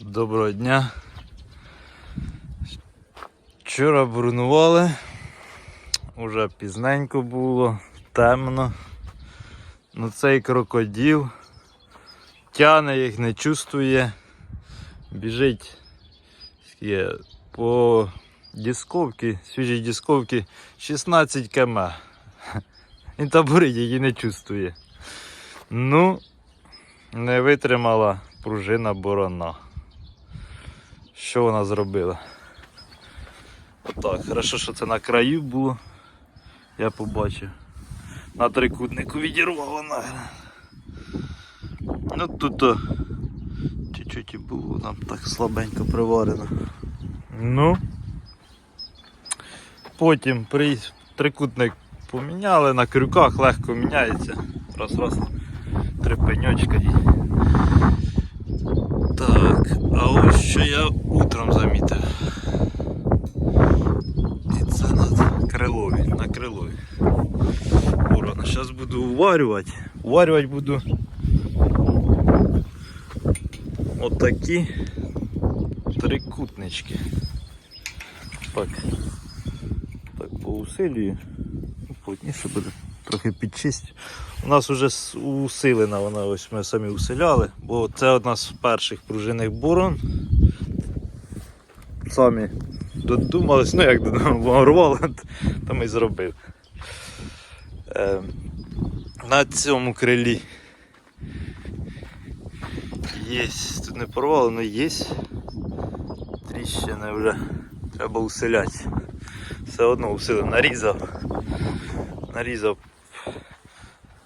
Доброго дня. Вчора бурнували, уже пізненько було, темно. Ну цей крокодил тяне їх, не чувствує. Біжить по дисковці, свіжій дисковці 16 км. Він таборить її не чувствує. Ну, не витримала пружина борона. Що вона зробила? Отак, хорошо, що це на краю було. Я побачив. На трикутнику відірвала. Ну тут то чуть-чуть і було там так слабенько приварено. Ну. Потім при трикутник поміняли на крюках, легко міняється. Раз раз три пеньочка. Що я утром замітив. І це на крилові, на крилові. Ворона. Зараз буду уварювати. Уварювати буду отакі трикутнички. Так. Так, поусилюю. Плотніше буде. Трохи підчистю. У нас вже усилена вона, ось ми самі усиляли, бо це одна з перших пружинних борон. Самі додумались, ну як додумали, то ми й зробили. Е, на цьому крилі є, тут не порвало, але є тріщини вже. Треба усиляти. Все одно усилив, нарізав. Нарізав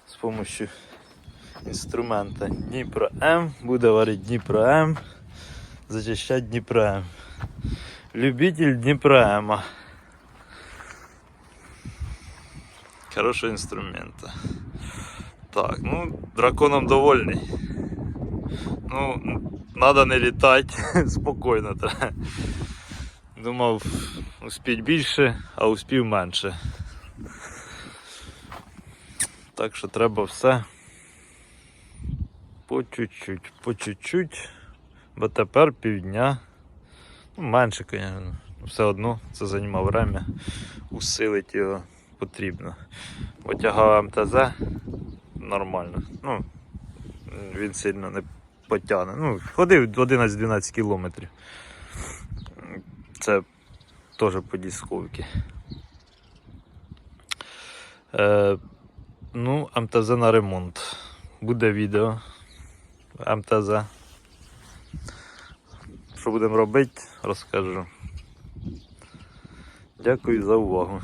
з допомогою інструмента Дніпро М. Буде варити Дніпро М. Зачищати Дніпро М. Любитель Дніпро М. Хорошого інструмента. Так, ну, драконом довольний. Ну, треба не літати, спокійно треба. Думав, успіть більше, а успів менше. Так що треба все по чуть-чуть, по чуть-чуть, бо тепер півдня, менше, звісно, все одно це займає время, усилити його потрібно. Потягав МТЗ нормально, ну він сильно не потягне. Ну, ходив 11-12 кілометрів. Це теж по дисковці. Е, ну, МТЗ на ремонт. Буде відео. МТЗ. Що будемо робити, розкажу. Дякую за увагу.